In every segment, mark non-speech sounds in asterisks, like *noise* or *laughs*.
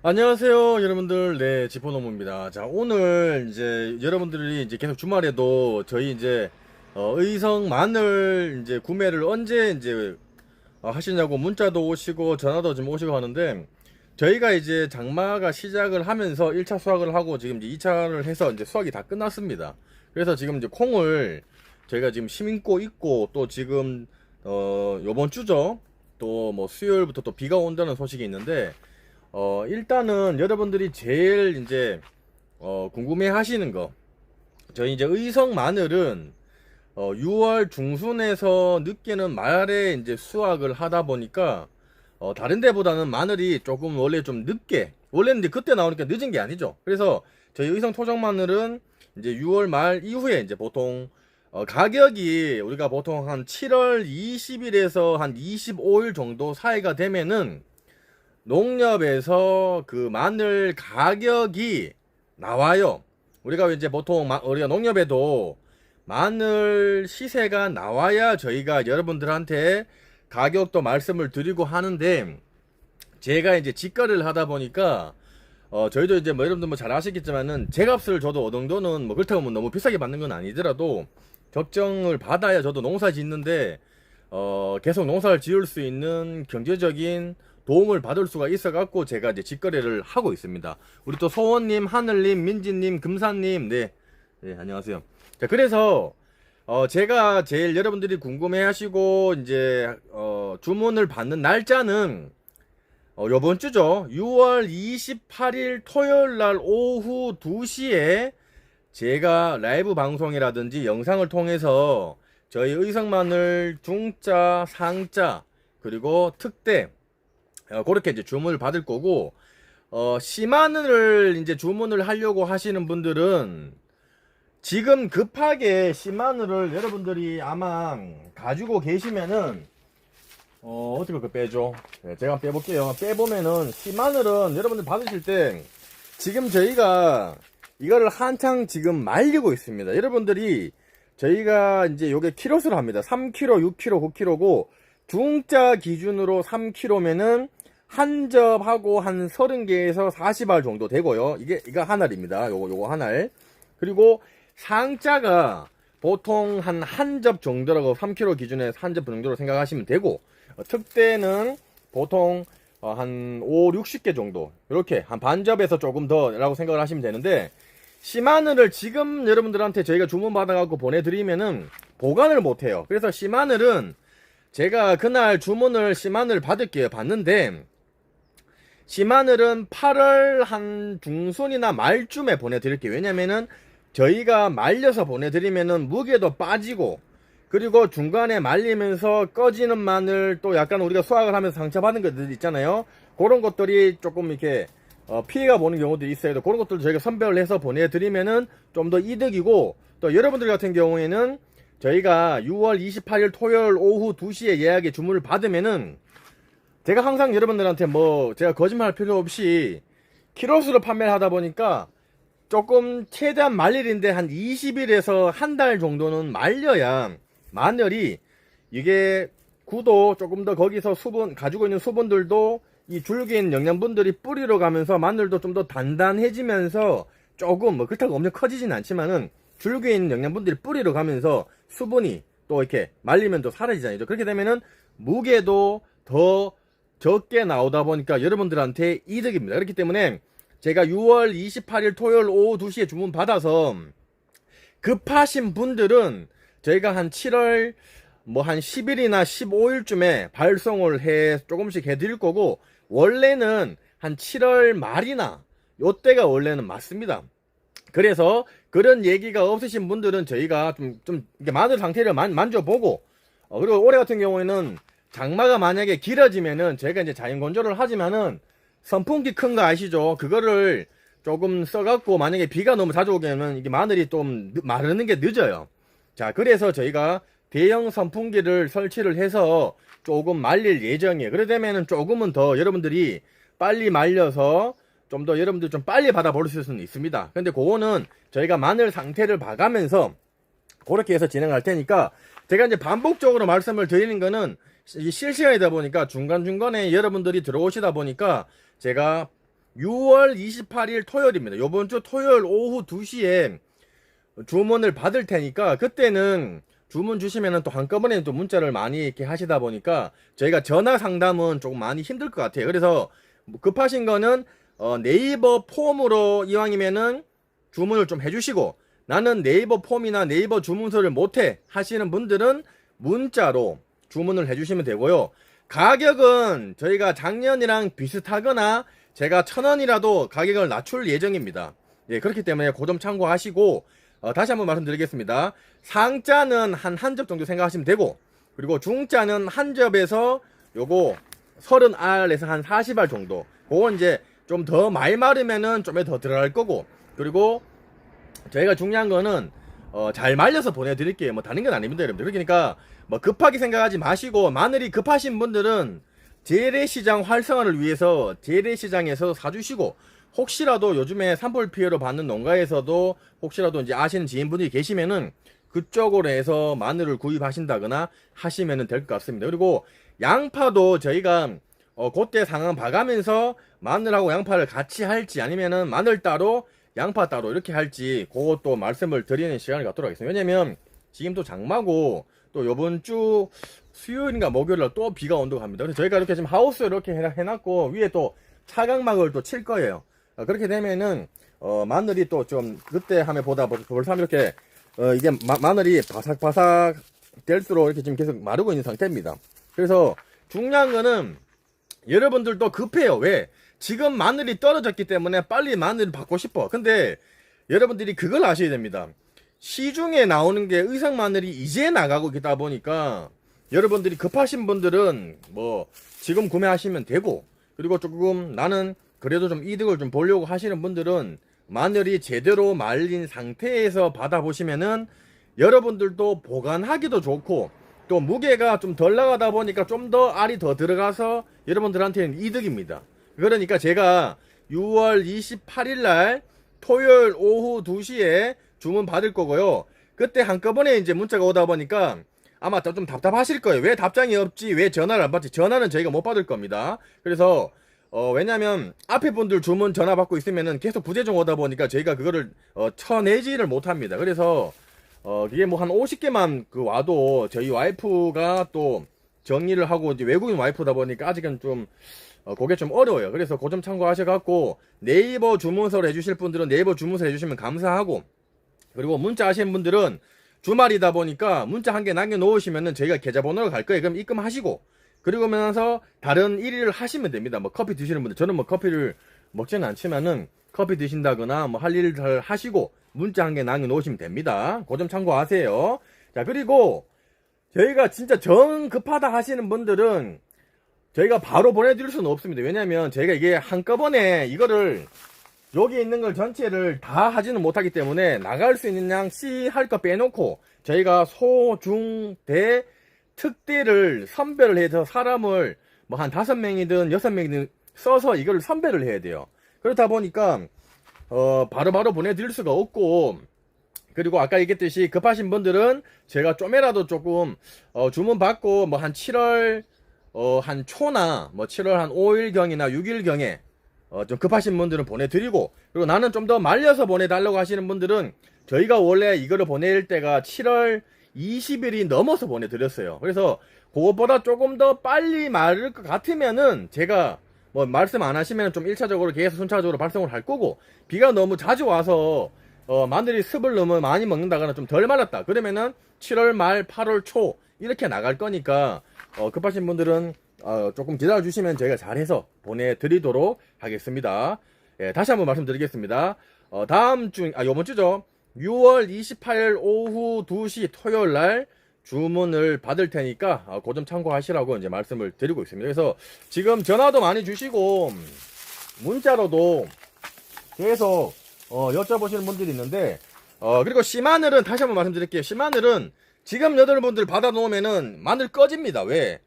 안녕하세요, 여러분들. 네, 지포노무입니다. 자, 오늘 이제 여러분들이 이제 계속 주말에도 저희 이제 어, 의성 마늘 이제 구매를 언제 이제 어, 하시냐고 문자도 오시고 전화도 좀 오시고 하는데 저희가 이제 장마가 시작을 하면서 1차 수확을 하고 지금 이제 2차를 해서 이제 수확이 다 끝났습니다. 그래서 지금 이제 콩을 저희가 지금 심고 있고 또 지금 어 요번 주죠. 또 뭐 수요일부터 또 비가 온다는 소식이 있는데 어 일단은 여러분들이 제일 이제 어 궁금해 하시는 거 저희 이제 의성 마늘은 어 6월 중순에서 늦게는 말에 이제 수확을 하다 보니까 어 다른 데보다는 마늘이 조금 원래 좀 늦게 원래는 이제 그때 나오니까 늦은 게 아니죠. 그래서 저희 의성 토종 마늘은 이제 6월 말 이후에 이제 보통 어, 가격이 우리가 보통 한 7월 20일에서 한 25일 정도 사이가 되면은 농협에서 그 마늘 가격이 나와요. 우리가 이제 보통 마- 우리가 농협에도 마늘 시세가 나와야 저희가 여러분들한테 가격도 말씀을 드리고 하는데 제가 이제 직거래를 하다 보니까 어 저희도 이제 뭐 여러분들 뭐 잘 아시겠지만은 제 값을 저도 어느 정도는 뭐 그렇다고 뭐 너무 비싸게 받는 건 아니더라도 적정을 받아야 저도 농사 짓는데 어 계속 농사를 지을 수 있는 경제적인 도움을 받을 수가 있어 갖고 제가 이제 직거래를 하고 있습니다. 우리 또 소원님, 하늘님, 민지님, 금사님, 네, 네 안녕하세요. 자 그래서 어 제가 제일 여러분들이 궁금해 하시고 이제 어 주문을 받는 날짜는 어, 요번 주죠. 6월 28일 토요일 날 오후 2시에 제가 라이브 방송이라든지 영상을 통해서 저희 의성마늘 중자, 상자, 그리고 특대, 어, 그렇게 이제 주문을 받을 거고, 어, 시마늘을 이제 주문을 하려고 하시는 분들은 지금 급하게 시마늘을 여러분들이 아마 가지고 계시면은 어, 어떻게 그 빼죠? 네, 제가 빼볼게요. 빼보면은, 씨마늘은 여러분들 받으실 때, 지금 저희가 이거를 한창 지금 말리고 있습니다. 여러분들이 저희가 이제 요게 키로수로 합니다. 3kg, 6kg, 9kg고, 중자 기준으로 3kg면은 한 접하고 한 30개에서 40알 정도 되고요. 이게, 이거 한 알입니다. 요거, 요거 한 알. 그리고 상자가 보통 한 한 접 정도라고 3kg 기준에 한 접 정도로 생각하시면 되고 어, 특대는 보통 어, 한 5, 60개 정도 이렇게 한 반접에서 조금 더라고 생각을 하시면 되는데 시마늘을 지금 여러분들한테 저희가 주문 받아갖고 보내드리면은 보관을 못해요 그래서 시마늘은 제가 그날 주문을 시마늘 받을게요 받는데 시마늘은 8월 한 중순이나 말쯤에 보내드릴게요. 왜냐면은 저희가 말려서 보내드리면은 무게도 빠지고 그리고 중간에 말리면서 꺼지는 마늘 또 약간 우리가 수확을 하면서 상처받은 것들 있잖아요. 그런 것들이 조금 이렇게 어, 피해가 보는 경우도 있어요. 그런 것들 저희가 선별을 해서 보내드리면은 좀 더 이득이고 또 여러분들 같은 경우에는 저희가 6월 28일 토요일 오후 2시에 예약에 주문을 받으면은 제가 항상 여러분들한테 뭐 제가 거짓말 할 필요 없이 키로수로 판매를 하다 보니까 조금 최대한 말일인데 한 20일에서 한 달 정도는 말려야 마늘이 이게 구도 조금 더 거기서 수분 가지고 있는 수분들도 이 줄기인 영양분들이 뿌리로 가면서 마늘도 좀 더 단단해지면서 조금 뭐 그렇다고 엄청 커지진 않지만은 있는 영양분들이 뿌리로 가면서 수분이 또 이렇게 말리면 또 사라지잖아요. 그렇게 되면은 무게도 더 적게 나오다 보니까 여러분들한테 이득입니다. 그렇기 때문에 제가 6월 28일 토요일 오후 2시에 주문 받아서 급하신 분들은 저희가 한 7월 뭐 한 10일이나 15일쯤에 발송을 해 조금씩 해 드릴 거고 원래는 한 7월 말이나 요때가 원래는 맞습니다. 그래서 그런 얘기가 없으신 분들은 저희가 좀, 좀, 이렇게 마늘 상태를 만, 만져보고, 어, 그리고 올해 같은 경우에는 장마가 만약에 길어지면은 저희가 이제 자연 건조를 하지만은 선풍기 큰 거 아시죠? 그거를 조금 써갖고 만약에 비가 너무 자주 오게 되면 이게 마늘이 좀 늦- 마르는 게 늦어요. 자, 그래서 저희가 대형 선풍기를 설치를 해서 조금 말릴 예정이에요. 그래 되면은 조금은 더 여러분들이 빨리 말려서 좀 더 여러분들 좀 빨리 받아볼 수는 있습니다. 근데 그거는 저희가 마늘 상태를 봐가면서 그렇게 해서 진행할 테니까 제가 이제 반복적으로 말씀을 드리는 거는 실시간이다 보니까 중간중간에 여러분들이 들어오시다 보니까 제가 6월 28일 토요일입니다. 요번 주 토요일 오후 2시에 주문을 받을 테니까 그때는 주문 주시면은 또 한꺼번에 또 문자를 많이 이렇게 하시다 보니까 저희가 전화 상담은 조금 많이 힘들 것 같아요. 그래서 뭐 급하신 거는 어, 네이버 폼으로 이왕이면은 주문을 좀 해주시고 나는 네이버 폼이나 네이버 주문서를 못해 하시는 분들은 문자로 주문을 해주시면 되고요. 가격은 저희가 작년이랑 비슷하거나 제가 천 원이라도 가격을 낮출 예정입니다. 예, 그렇기 때문에 그 점 참고하시고 어, 다시 한번 말씀드리겠습니다. 상자는 한 한 접 정도 생각하시면 되고 그리고 중자는 한 접에서 요거 30알에서 한 40알 정도. 그건 이제 좀더 많이 마르면은 좀 더 들어갈 거고 그리고 저희가 중요한 거는 어, 잘 말려서 보내드릴게요. 뭐 다른 건 아닙니다, 여러분들. 그러니까 뭐 급하게 생각하지 마시고 마늘이 급하신 분들은 재래시장 활성화를 위해서 재래시장에서 사주시고 혹시라도 요즘에 산불 피해를 받는 농가에서도 혹시라도 이제 아시는 지인분들이 계시면은 그쪽으로 해서 마늘을 구입하신다거나 하시면 될 것 같습니다. 그리고 양파도 저희가 어, 그때 상황 봐가면서 마늘하고 양파를 같이 할지 아니면은 마늘 따로 양파 따로 이렇게 할지 그것도 말씀을 드리는 시간을 갖도록 하겠습니다. 왜냐면 지금 또 장마고 또 요번 주 수요일인가 목요일날 또 비가 온다고 합니다. 그래서 저희가 이렇게 지금 하우스 이렇게 해놨고 위에 또 차광막을 또 칠 거예요. 어, 그렇게 되면은 어, 마늘이 또 좀 그때 하면 보다 벌- 벌써 이렇게 어, 이게 마, 늘이 바삭바삭 될수록 이렇게 지금 계속 마르고 있는 상태입니다. 그래서 중요한 거는 여러분들도 급해요. 왜? 지금 마늘이 떨어졌기 때문에 빨리 마늘을 받고 싶어. 근데 여러분들이 그걸 아셔야 됩니다. 시중에 나오는 게 의성 마늘이 이제 나가고 있다 보니까 여러분들이 급하신 분들은 뭐 지금 구매하시면 되고 그리고 조금 나는 그래도 좀 이득을 좀 보려고 하시는 분들은 마늘이 제대로 말린 상태에서 받아보시면은 여러분들도 보관하기도 좋고 또 무게가 좀 덜 나가다 보니까 좀 더 알이 더 들어가서 여러분들한테는 이득입니다. 그러니까 제가 6월 28일 날 토요일 오후 2시에 주문 받을 거고요. 그때 한꺼번에 이제 문자가 오다 보니까 아마 좀 답답하실 거예요. 왜 답장이 없지? 왜 전화를 안 받지? 전화는 저희가 못 받을 겁니다. 그래서 어, 왜냐면 앞에 분들 주문 전화 받고 있으면은 계속 부재중 오다 보니까 저희가 그거를 어, 쳐내지를 못합니다. 그래서 어, 이게 뭐 한 50개만 그 와도 저희 와이프가 또 정리를 하고 이제 외국인 와이프다 보니까 아직은 좀 어, 그게 좀 어려워요. 그래서 그 점 참고하셔갖고 네이버 주문서를 해주실 분들은 네이버 주문서 해주시면 감사하고 그리고 문자 하시는 분들은 주말이다 보니까 문자 한 개 남겨놓으시면은 저희가 계좌번호를 갈 거예요. 그럼 입금하시고 그리고 나서 다른 일을 하시면 됩니다. 뭐 커피 드시는 분들 저는 뭐 커피를 먹지는 않지만은 커피 드신다거나 뭐 할 일을 하시고 문자 한 개 남겨놓으시면 됩니다. 그 점 참고하세요. 자 그리고 저희가 진짜 정 급하다 하시는 분들은 저희가 바로 보내드릴 수는 없습니다. 왜냐면 저희가 이게 한꺼번에 이거를 여기 있는 걸 전체를 다 하지는 못하기 때문에 나갈 수 있는 양 C 할 거 빼놓고 저희가 소, 중, 대, 특대를 선별을 해서 사람을 뭐 한 다섯 명이든 여섯 명이든 써서 이걸 선별을 해야 돼요. 그렇다 보니까 어 바로바로 보내드릴 수가 없고 그리고 아까 얘기했듯이 급하신 분들은 제가 좀이라도 조금 어 주문 받고 뭐 한 7월 어 한 초나 뭐 7월 한 5일경이나 6일경에 어, 좀 급하신 분들은 보내드리고, 그리고 나는 좀 더 말려서 보내달라고 하시는 분들은 저희가 원래 이거를 보낼 때가 7월 20일이 넘어서 보내드렸어요. 그래서 그것보다 조금 더 빨리 마를 것 같으면은 제가 뭐 말씀 안 하시면 좀 1차적으로 계속 순차적으로 발송을 할 거고, 비가 너무 자주 와서 어, 마늘이 습을 너무 많이 먹는다거나 좀 덜 말았다. 그러면은 7월 말, 8월 초 이렇게 나갈 거니까 어, 급하신 분들은 어, 조금 기다려 주시면 저희가 잘해서 보내드리도록 하겠습니다. 예, 다시 한번 말씀드리겠습니다. 어, 다음 주, 아, 요번 주죠. 6월 28일 오후 2시 토요일 날 주문을 받을 테니까 어, 그점 참고하시라고 이제 말씀을 드리고 있습니다. 그래서 지금 전화도 많이 주시고 문자로도 계속 어, 여쭤보시는 분들이 있는데 어, 그리고 씨마늘은 다시 한번 말씀드릴게요. 씨마늘은 지금 여러분들 받아놓으면은 마늘 꺼집니다. 왜?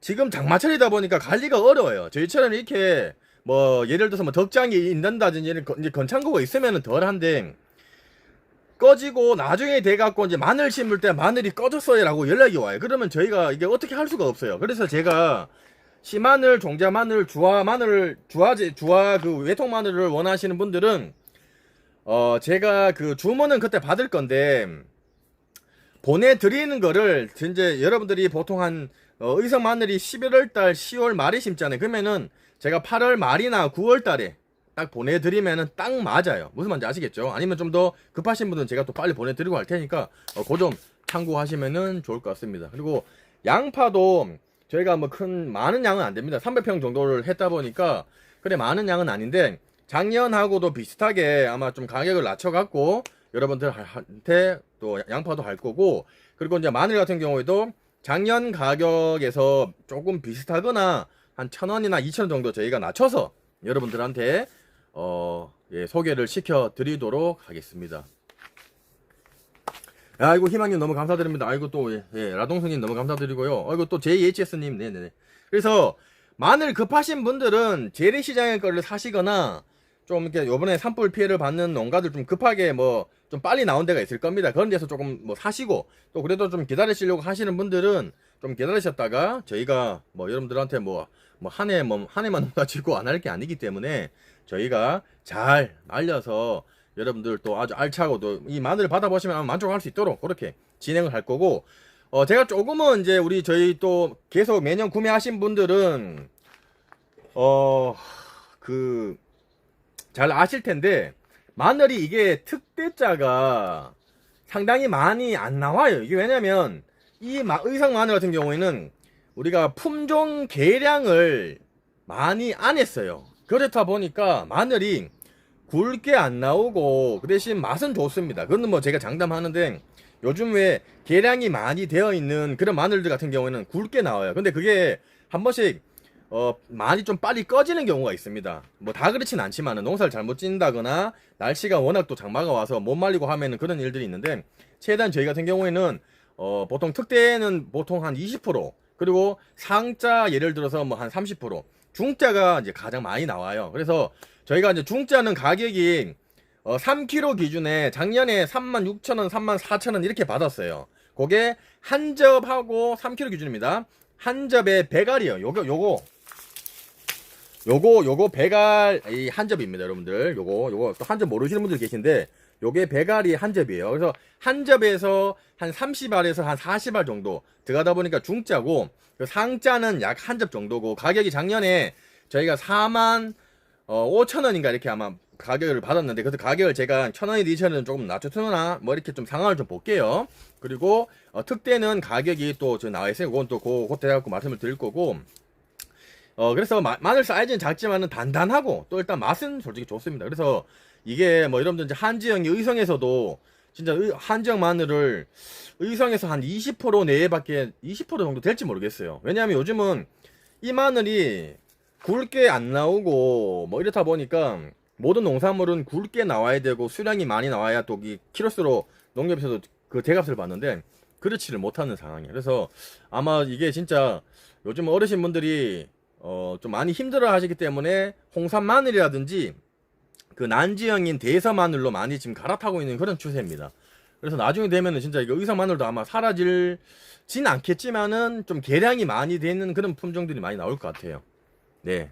지금 장마철이다 보니까 관리가 어려워요. 저희처럼 이렇게 뭐 예를 들어서 뭐 덕장이 있는다든지 이제 건창고가 있으면은 덜한데 꺼지고 나중에 돼갖고 이제 마늘 심을 때 마늘이 꺼졌어요라고 연락이 와요. 그러면 저희가 이게 어떻게 할 수가 없어요. 그래서 제가 씨마늘, 종자 마늘, 주화 마늘, 주화제, 주화 그 외통 마늘을 원하시는 분들은 어 제가 그 주문은 그때 받을 건데 보내드리는 거를 이제 여러분들이 보통 한 어, 의성 마늘이 11월 달 10월 말에 심잖아요. 그러면은 제가 8월 말이나 9월 달에 딱 보내드리면은 딱 맞아요. 무슨 말인지 아시겠죠? 아니면 좀 더 급하신 분은 제가 또 빨리 보내드리고 할 테니까 어, 그점 참고하시면은 좋을 것 같습니다. 그리고 양파도 저희가 뭐 큰 많은 양은 안 됩니다. 300평 정도를 했다 보니까 그래 많은 양은 아닌데 작년하고도 비슷하게 아마 좀 가격을 낮춰갖고 여러분들한테 또 양파도 할 거고 그리고 이제 마늘 같은 경우에도 작년 가격에서 조금 비슷하거나 한 천 원이나 이천 원 정도 저희가 낮춰서 여러분들한테 어, 예, 소개를 시켜 드리도록 하겠습니다. 아이고 희망님 너무 감사드립니다. 아이고 또 예, 예, 라동수님 너무 감사드리고요. 아이고 또 JHS님 네네네. 그래서 마늘 급하신 분들은 재래시장의 거를 사시거나 좀 이렇게 요번에 산불 피해를 받는 농가들 좀 급하게 뭐 좀 빨리 나온 데가 있을 겁니다. 그런 데서 조금 뭐 사시고 또 그래도 좀 기다리시려고 하시는 분들은 좀 기다리셨다가 저희가 뭐 여러분들한테 뭐 뭐 한 해 뭐 한 해만 *laughs* 가지고 안 할 게 아니기 때문에 저희가 잘 알려서 여러분들 또 아주 알차고 또 이 마늘을 받아보시면 만족할 수 있도록 그렇게 진행을 할 거고 어 제가 조금은 이제 우리 저희 또 계속 매년 구매하신 분들은 어그 잘 아실 텐데 마늘이 이게 특대자가 상당히 많이 안 나와요. 이게 왜냐면 이 마- 의성 마늘 같은 경우에는 우리가 품종 계량을 많이 안 했어요. 그렇다 보니까 마늘이 굵게 안 나오고 그 대신 맛은 좋습니다. 그건 뭐 제가 장담하는데 요즘 왜 계량이 많이 되어 있는 그런 마늘들 같은 경우에는 굵게 나와요. 근데 그게 한 번씩 어 많이 좀 빨리 꺼지는 경우가 있습니다. 뭐 다 그렇진 않지만은 농사를 잘못 짓는다거나 날씨가 워낙 또 장마가 와서 못 말리고 하면은 그런 일들이 있는데 최대한 저희 같은 경우에는 어 보통 특대는 보통 한 20% 그리고 상자 예를 들어서 뭐 한 30% 중자가 이제 가장 많이 나와요. 그래서 저희가 이제 중자는 가격이 어 3kg 기준에 작년에 36,000원, 34,000원 이렇게 받았어요. 그게 한 접하고 3kg 기준입니다. 한 접에 배갈이요. 요거 요거 요거 요거 배갈 이 한 접입니다, 여러분들. 요거 요거 또 한접 모르시는 분들 계신데 요게 배갈이 한 접이에요. 그래서 한 접에서 한 30알에서 한 40알 정도 들어가다 보니까 중자고 그 상자는 약 한 접 정도고 가격이 작년에 저희가 4만 어 5천 원인가 이렇게 아마 가격을 받았는데 그래서 가격을 제가 천 원이 2천 원 조금 낮춰주나 뭐 이렇게 좀 상황을 좀 볼게요. 그리고 어, 특대는 가격이 또저 나와 있어요. 그건 또 고, 그때 갖고 말씀을 드릴 거고 어 그래서 마, 마늘 사이즈는 작지만은 단단하고 또 일단 맛은 솔직히 좋습니다. 그래서 이게 뭐 여러분들 이제 한지영이 의성에서도 진짜 의- 한지영 마늘을 의성에서 한 20% 내외밖에 20% 정도 될지 모르겠어요. 왜냐하면 요즘은 이 마늘이 굵게 안 나오고 뭐 이렇다 보니까 모든 농산물은 굵게 나와야 되고 수량이 많이 나와야 또 이 키로수로 농협에서도 그 대값을 받는데 그렇지를 못하는 상황이에요. 그래서 아마 이게 진짜 요즘 어르신 분들이 어 좀 많이 힘들어 하시기 때문에 홍산 마늘이라든지 그 난지형인 대서 마늘로 많이 지금 갈아타고 있는 그런 추세입니다. 그래서 나중에 되면은 진짜 이거 의성 마늘도 아마 사라질 진 않겠지만은 좀 개량이 많이 되는 그런 품종들이 많이 나올 것 같아요. 네.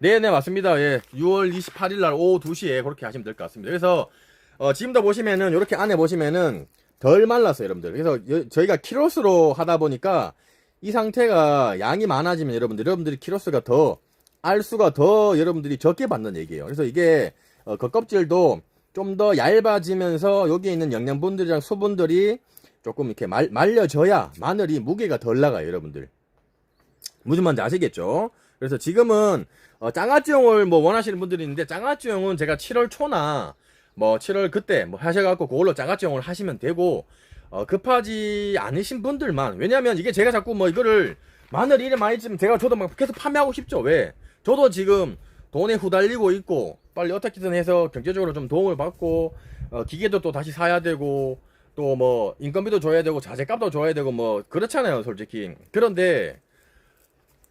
네 네 맞습니다. 예. 6월 28일 날 오후 2시에 그렇게 하시면 될 것 같습니다. 그래서 어, 지금도 보시면은 이렇게 안에 보시면은 덜 말랐어요, 여러분들. 그래서 여- 저희가 키로수로 하다 보니까 이 상태가 양이 많아지면 여러분들 여러분들이 키로수가 더 알수가 더 여러분들이 적게 받는 얘기예요. 그래서 이게 어, 겉껍질도 좀 더 얇아지면서 여기에 있는 영양분들이랑 수분들이 조금 이렇게 말, 말려져야 마늘이 무게가 덜 나가요, 여러분들. 무슨 말인지 아시겠죠? 그래서 지금은 어, 장아찌용을 뭐 원하시는 분들이 있는데 장아찌용은 제가 7월 초나 뭐 7월 그때 뭐 하셔갖고 그걸로 장아찌용을 하시면 되고 어, 급하지 않으신 분들만 왜냐면 이게 제가 자꾸 뭐 이거를 마늘 이래 많이 찌면 제가 저도 막 계속 판매하고 싶죠. 왜? 저도 지금 돈에 후달리고 있고 빨리 어떻게든 해서 경제적으로 좀 도움을 받고 어, 기계도 또 다시 사야 되고 또 뭐 인건비도 줘야 되고 자재값도 줘야 되고 뭐 그렇잖아요 솔직히. 그런데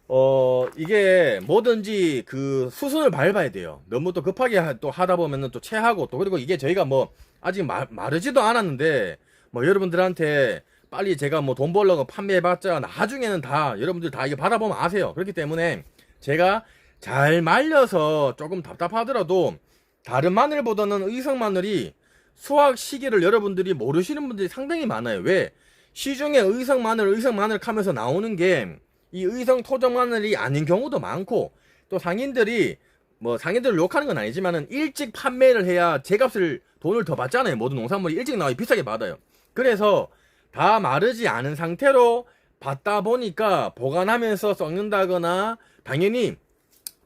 어 이게 뭐든지 그 수순을 밟아야 돼요. 너무 또 급하게 하- 또 하다 보면은 또 체하고 또 그리고 이게 저희가 뭐 아직 마, 마르지도 않았는데 뭐 여러분들한테 빨리 제가 뭐 돈 벌려고 판매해봤자 나중에는 다 여러분들 다 이게 받아보면 아세요. 그렇기 때문에 제가 잘 말려서 조금 답답하더라도 다른 마늘보다는 의성 마늘이 수확 시기를 여러분들이 모르시는 분들이 상당히 많아요. 왜? 시중에 의성 마늘, 의성 마늘 하면서 나오는 게 이 의성 토종 마늘이 아닌 경우도 많고 또 상인들이 뭐 상인들을 욕하는 건 아니지만은 일찍 판매를 해야 제값을 돈을 더 받잖아요. 모든 농산물이 일찍 나와 비싸게 받아요. 그래서 다 마르지 않은 상태로 받다 보니까 보관하면서 썩는다거나 당연히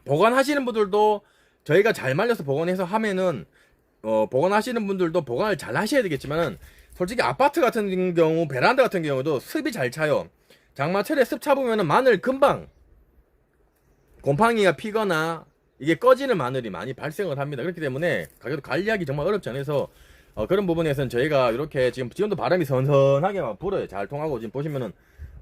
보관하시는 분들도 저희가 잘 말려서 보관해서 하면은 어 보관하시는 분들도 보관을 잘 하셔야 되겠지만은 솔직히 아파트 같은 경우 베란다 같은 경우도 습이 잘 차요. 장마철에 습 차보면은 마늘 금방 곰팡이가 피거나 이게 꺼지는 마늘이 많이 발생을 합니다. 그렇기 때문에 가격도 관리하기 정말 어렵지 않아서 어, 그런 부분에서는 저희가 이렇게 지금 지금도 바람이 선선하게 막 불어요. 잘 통하고 지금 보시면은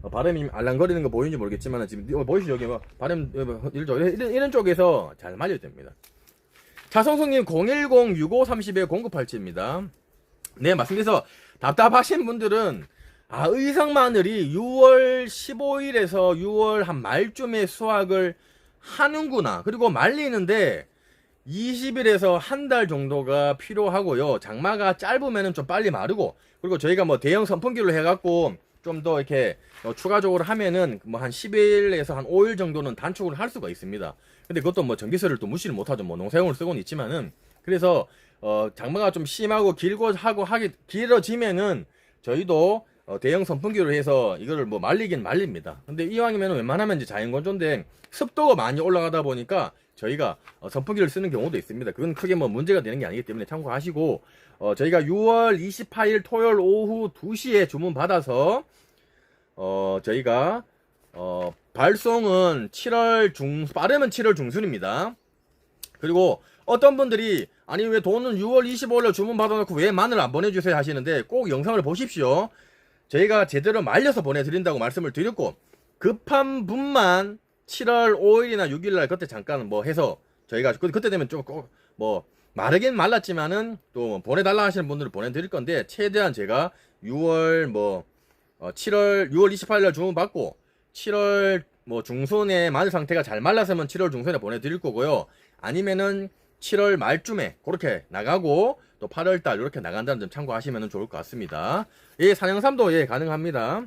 어, 바람이 알랑거리는 거 보이는지 모르겠지만 지금 이거 보이시죠 여기 막 바람 어, 뭐, 이런, 쪽- 이런, 쪽에서 잘 말려야 됩니다. 차성성님 010-6530에 0987입니다. 네 맞습니다. 답답하신 분들은 아 의성 마늘이 6월 15일에서 6월 한 말쯤에 수확을 하는구나. 그리고 말리는데 20일에서 한 달 정도가 필요하고요. 장마가 짧으면은 좀 빨리 마르고 그리고 저희가 뭐 대형 선풍기로 해갖고 좀 더 이렇게 어, 추가적으로 하면은 뭐 한 10일에서 한 5일 정도는 단축을 할 수가 있습니다. 근데 그것도 뭐 전기세를 또 무시를 못하죠. 뭐 농사용을 쓰고는 있지만은 그래서 어 장마가 좀 심하고 길고 하고 하기 길어지면은 저희도 어, 대형 선풍기로 해서 이거를 뭐 말리긴 말립니다. 근데 이왕이면 웬만하면 이제 자연건조인데 습도가 많이 올라가다 보니까 저희가 어, 선풍기를 쓰는 경우도 있습니다. 그건 크게 뭐 문제가 되는 게 아니기 때문에 참고하시고 어, 저희가 6월 28일 토요일 오후 2시에 주문 받아서 어, 저희가 어, 발송은 7월 중 빠르면 7월 중순입니다. 그리고 어떤 분들이 아니 왜 돈은 6월 25일에 주문 받아놓고 왜 마늘 안 보내주세요 하시는데 꼭 영상을 보십시오. 저희가 제대로 말려서 보내드린다고 말씀을 드렸고 급한 분만 7월 5일이나 6일날 그때 잠깐 뭐 해서 저희가 그- 그때 되면 좀꼭뭐 마르긴 말랐지만은 또 보내달라 하시는 분들은 보내드릴 건데 최대한 제가 6월 뭐 어, 7월 6월 28일날 주문 받고 7월 뭐 중순에 마늘 상태가 잘 말라서면 7월 중순에 보내드릴 거고요. 아니면은 7월 말쯤에 그렇게 나가고 또 8월 달 이렇게 나간다는 점 참고하시면 좋을 것 같습니다. 예, 산영삼도 예 가능합니다.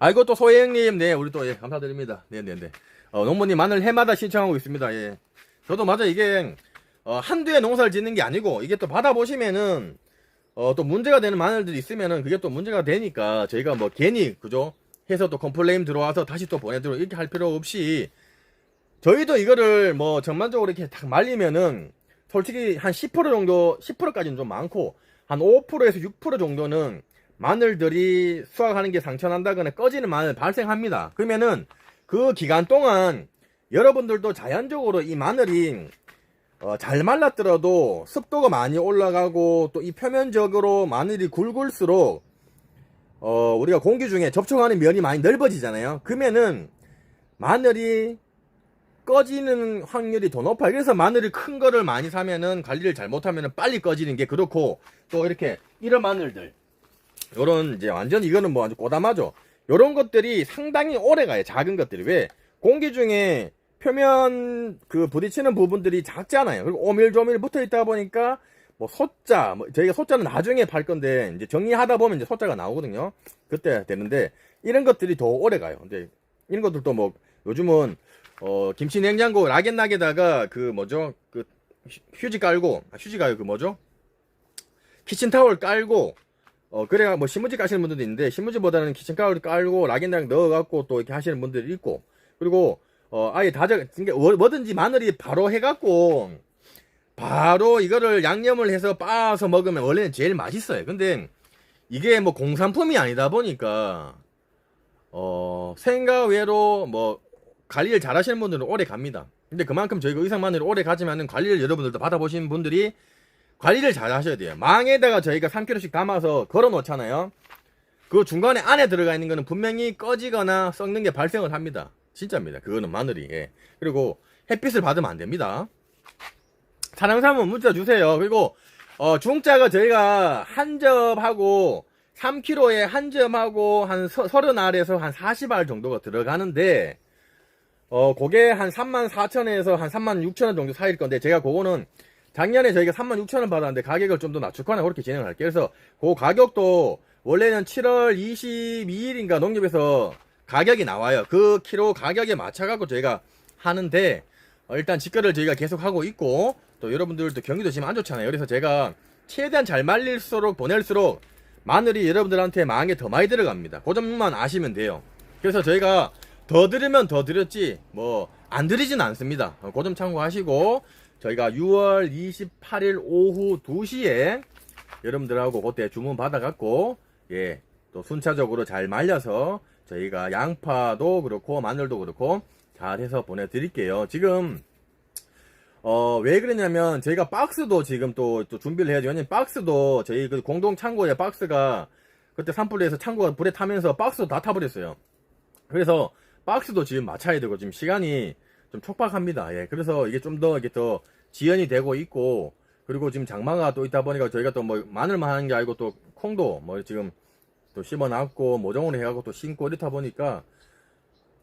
아이고 또 소혜영님 네 우리 또 예 감사드립니다. 네네네. 어, 농부님 마늘 해마다 신청하고 있습니다. 예. 저도 맞아 이게 어, 한두 해 농사를 짓는 게 아니고 이게 또 받아보시면은 어, 또 문제가 되는 마늘들이 있으면은 그게 또 문제가 되니까 저희가 뭐 괜히 그죠 해서 또 컴플레인 들어와서 다시 또 보내드려 이렇게 할 필요 없이 저희도 이거를 뭐 전반적으로 이렇게 딱 말리면은 솔직히 한 10% 정도 10%까지는 좀 많고 한 5%에서 6% 정도는 마늘들이 수확하는 게 상처난다거나 꺼지는 마늘 발생합니다. 그러면은 그 기간 동안 여러분들도 자연적으로 이 마늘이 어, 잘 말랐더라도 습도가 많이 올라가고 또 이 표면적으로 마늘이 굵을수록 어, 우리가 공기 중에 접촉하는 면이 많이 넓어지잖아요. 그러면은 마늘이 꺼지는 확률이 더 높아요. 그래서 마늘이 큰 거를 많이 사면은 관리를 잘못하면은 빨리 꺼지는 게 그렇고 또 이렇게 이런 마늘들 요런 이제 완전 이거는 뭐 아주 꼬담하죠. 요런 것들이 상당히 오래 가요. 작은 것들이 왜 공기 중에 표면 그 부딪히는 부분들이 작잖아요. 그리고 오밀조밀 붙어 있다 보니까 뭐 소자, 뭐 저희가 소자는 나중에 팔 건데 이제 정리하다 보면 이제 소자가 나오거든요. 그때 되는데 이런 것들이 더 오래 가요. 근데 이런 것들도 뭐 요즘은 어 김치 냉장고 락앤락에다가 그 뭐죠 그 휴- 휴지 깔고 아, 휴지가요 그 뭐죠 키친타월 깔고 어 그래야 뭐 신문지 까시는 분들도 있는데 신문지보다는 키친타월 깔고 락앤락 넣어갖고 또 이렇게 하시는 분들이 있고 그리고 어 아예 다져 그러니까 뭐- 뭐든지 마늘이 바로 해갖고 바로 이거를 양념을 해서 빻아서 먹으면 원래는 제일 맛있어요. 근데 이게 뭐 공산품이 아니다 보니까 어 생각 외로 뭐 관리를 잘 하시는 분들은 오래 갑니다. 근데 그만큼 저희가 의상 마늘이 오래 가지만은 관리를 여러분들도 받아보신 분들이 관리를 잘 하셔야 돼요. 망에다가 저희가 3kg씩 담아서 걸어 놓잖아요. 그 중간에 안에 들어가 있는 거는 분명히 꺼지거나 썩는 게 발생을 합니다. 진짜입니다. 그거는 마늘이. 예. 그리고 햇빛을 받으면 안 됩니다. 사랑삼은 문자 주세요. 그리고 어, 중짜가 저희가 한 접하고 3kg에 한 점하고 한 30알에서 한 40알 정도가 들어가는데 어 그게 한 34,000원에서 한 36,000원 정도 사이일 건데 제가 그거는 작년에 저희가 36,000원 받았는데 가격을 좀 더 낮추거나 그렇게 진행을 할게요. 그래서 그 가격도 원래는 7월 22일인가 농협에서 가격이 나와요. 그 키로 가격에 맞춰갖고 저희가 하는데 어, 일단 직거래를 저희가 계속 하고 있고 또 여러분들도 경기도 지금 안 좋잖아요. 그래서 제가 최대한 잘 말릴수록 보낼수록 마늘이 여러분들한테 망에 더 많이 들어갑니다. 그 점만 아시면 돼요. 그래서 저희가 더 들으면 더 드렸지 뭐안 드리진 않습니다. 어, 그점 참고하시고 저희가 6월 28일 오후 2시에 여러분들하고 그때 주문 받아갖고 예 또 순차적으로 잘 말려서 저희가 양파도 그렇고 마늘도 그렇고 잘 해서 보내드릴게요. 지금 어, 왜 그러냐면, 저희가 박스도 지금 또, 또 준비를 해야죠. 왜냐면 박스도 저희 그 공동 창고에 박스가 그때 산불에서 창고가 불에 타면서 박스도 다 타버렸어요. 그래서 박스도 지금 맞춰야 되고, 지금 시간이 좀 촉박합니다. 예. 그래서 이게 좀 더, 이게 더 지연이 되고 있고, 그리고 지금 장마가 또 있다 보니까 저희가 또 뭐 마늘만 하는 게 아니고 또 콩도 뭐 지금 또 심어놨고, 모종으로 해가지고 또 심고 이렇다 보니까,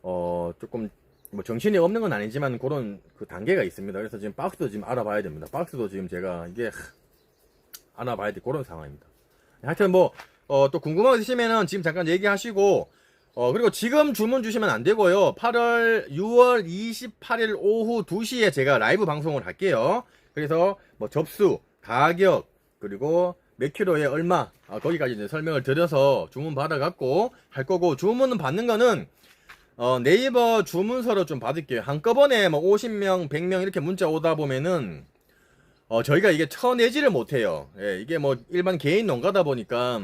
어, 조금 뭐 정신이 없는 건 아니지만 그런 그 단계가 있습니다. 그래서 지금 박스도 지금 알아봐야 됩니다. 박스도 지금 제가 이게 하, 알아봐야 될 그런 상황입니다. 하여튼 뭐 어, 또 있으시면은 지금 잠깐 얘기하시고 어, 그리고 지금 주문 주시면 안 되고요. 8월 6월 28일 오후 2시에 제가 라이브 방송을 할게요. 그래서 뭐 접수, 가격, 그리고 몇 킬로에 얼마 아, 거기까지 이제 설명을 드려서 주문 받아갖고 할 거고 주문은 받는 거는 어, 네이버 주문서로 좀 받을게요. 한꺼번에 뭐 50명, 100명 이렇게 문자 오다 보면은 어, 저희가 이게 쳐내지를 못해요. 예, 이게 뭐 일반 개인 농가다 보니까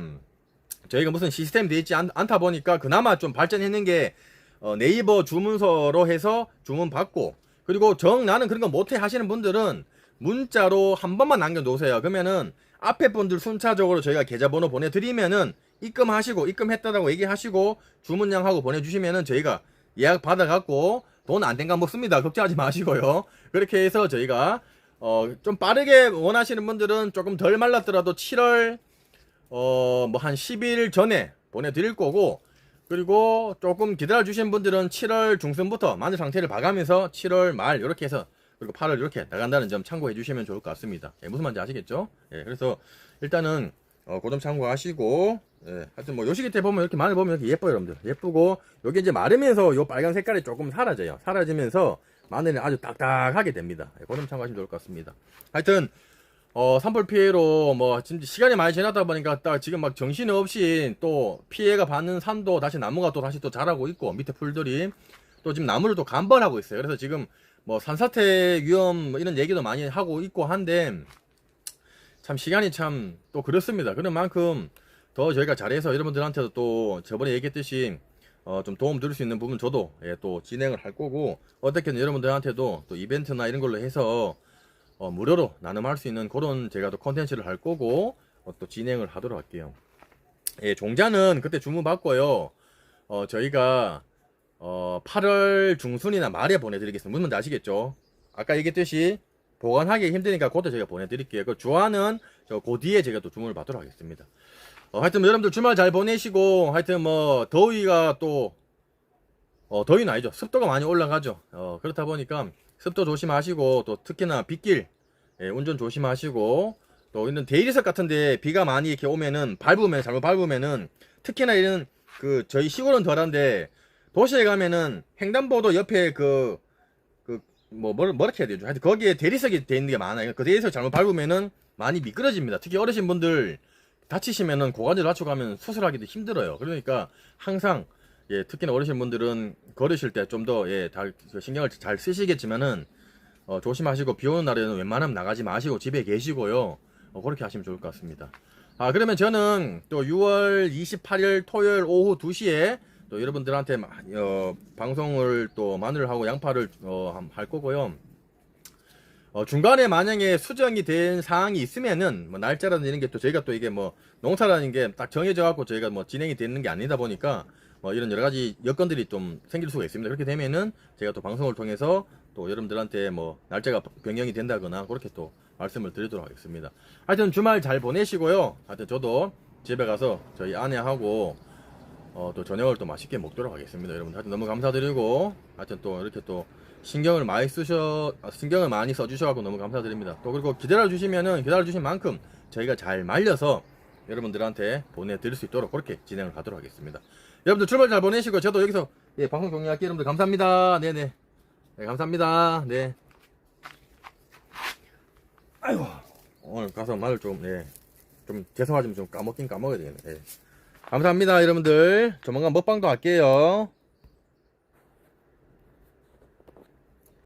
저희가 무슨 시스템 돼 있지 않, 다 보니까 그나마 좀 발전했는 게 어, 네이버 주문서로 해서 주문 받고 그리고 정 나는 그런 거 못해 하시는 분들은 문자로 한 번만 남겨놓으세요. 그러면은 앞에 분들 순차적으로 저희가 계좌번호 보내드리면은 입금하시고 입금했다라고 얘기하시고 주문량하고 보내주시면은 저희가 예약 받아갖고 돈 안 된 거 먹습니다. 걱정하지 마시고요. 그렇게 해서 저희가 어 좀 빠르게 원하시는 분들은 조금 덜 말랐더라도 7월 어 뭐 한 10일 전에 보내드릴 거고 그리고 조금 기다려 주신 분들은 7월 중순부터 마늘 상태를 봐가면서 7월 말 이렇게 해서 그리고 8월 이렇게 나간다는 점 참고해 주시면 좋을 것 같습니다. 예, 무슨 말인지 아시겠죠? 예, 그래서 일단은 어, 그점 참고하시고 예, 하여튼 뭐 요시기 때 보면 이렇게 마늘 보면 이렇게 예뻐요, 여러분들. 예쁘고 여기 이제 마르면서 요 빨간 색깔이 조금 사라져요. 사라지면서 마늘이 아주 딱딱하게 됩니다. 예, 그점 참고하시면 좋을 것 같습니다. 하여튼 어, 산불 피해로 뭐 진짜 시간이 많이 지났다 보니까 딱 지금 막 정신이 없이 또 피해가 받는 산도 다시 나무가 또 다시 또 자라고 있고 밑에 풀들이 또 지금 나무를 또 간번하고 있어요. 그래서 지금 뭐 산사태 위험 뭐 이런 얘기도 많이 하고 있고 한데 참 시간이 참 또 그렇습니다. 그런 만큼 더 저희가 잘해서 여러분들한테도 또 저번에 얘기했듯이 어, 좀 도움 드릴 수 있는 부분 저도 예, 또 진행을 할 거고 어떻게든 여러분들한테도 또 이벤트나 이런 걸로 해서 어, 무료로 나눔할 수 있는 그런 제가 또 컨텐츠를 할 거고 어, 또 진행을 하도록 할게요. 예, 종자는 그때 주문 받고요. 어, 저희가 어, 8월 중순이나 말에 보내드리겠습니다. 무슨 말인지 아시겠죠? 아까 얘기했듯이 보관하기 힘드니까 그것도 제가 보내드릴게요. 그 주화는 저그 뒤에 제가 또 주문을 받도록 하겠습니다. 어, 하여튼 뭐 여러분들 주말 잘 보내시고 하여튼 뭐 더위가 또 어, 더위는 아니죠. 습도가 많이 올라가죠. 어, 그렇다 보니까 습도 조심하시고 또 특히나 빗길 예, 운전 조심하시고 또 있는 대리석 같은데 비가 많이 이렇게 오면은 밟으면 잘못 밟으면은 특히나 이런 그 저희 시골은 덜한데 도시에 가면은 횡단보도 옆에 그, 그, 뭐, 뭐, 뭐렇게 해야 되죠? 하여튼 거기에 대리석이 돼 있는 게 많아요. 그 대리석 잘못 밟으면은 많이 미끄러집니다. 특히 어르신 분들 다치시면은 고관절 다쳐가면 수술하기도 힘들어요. 그러니까 항상, 예, 특히나 어르신 분들은 걸으실 때 좀 더, 예, 다 신경을 잘 쓰시겠지만은, 어, 조심하시고 비 오는 날에는 웬만하면 나가지 마시고 집에 계시고요. 어, 그렇게 하시면 좋을 것 같습니다. 아, 그러면 저는 또 6월 28일 토요일 오후 2시에 또 여러분들한테 어, 방송을 또 마늘하고 양파를 어, 할 거고요. 어, 중간에 만약에 수정이 된 사항이 있으면은 뭐 날짜라든 이런 게 또 저희가 또 이게 뭐 농사라는 게 딱 정해져 갖고 저희가 뭐 진행이 되는 게 아니다 보니까 뭐 이런 여러 가지 여건들이 좀 생길 수가 있습니다. 그렇게 되면은 제가 또 방송을 통해서 또 여러분들한테 뭐 날짜가 변경이 된다거나 그렇게 또 말씀을 드리도록 하겠습니다. 하여튼 주말 잘 보내시고요. 하여튼 저도 집에 가서 저희 아내하고 어, 또 저녁을 또 맛있게 먹도록 하겠습니다. 여러분 하여튼 너무 감사드리고 하여튼 또 이렇게 또 신경을 많이 쓰셔 아, 신경을 많이 써주셔가지고 너무 감사드립니다. 또 그리고 기다려 주시면은 기다려 주신 만큼 저희가 잘 말려서 여러분들한테 보내드릴 수 있도록 그렇게 진행을 하도록 하겠습니다. 여러분들 출발 잘 보내시고 저도 여기서 예, 방송 종료할게요. 여러분들 감사합니다. 네네. 네, 감사합니다. 네. 아이고 오늘 가서 말을 좀 예. 좀 죄송하지만 좀 까먹긴 까먹어야 되겠네. 예. 감사합니다, 여러분들. 조만간 먹방도 할게요.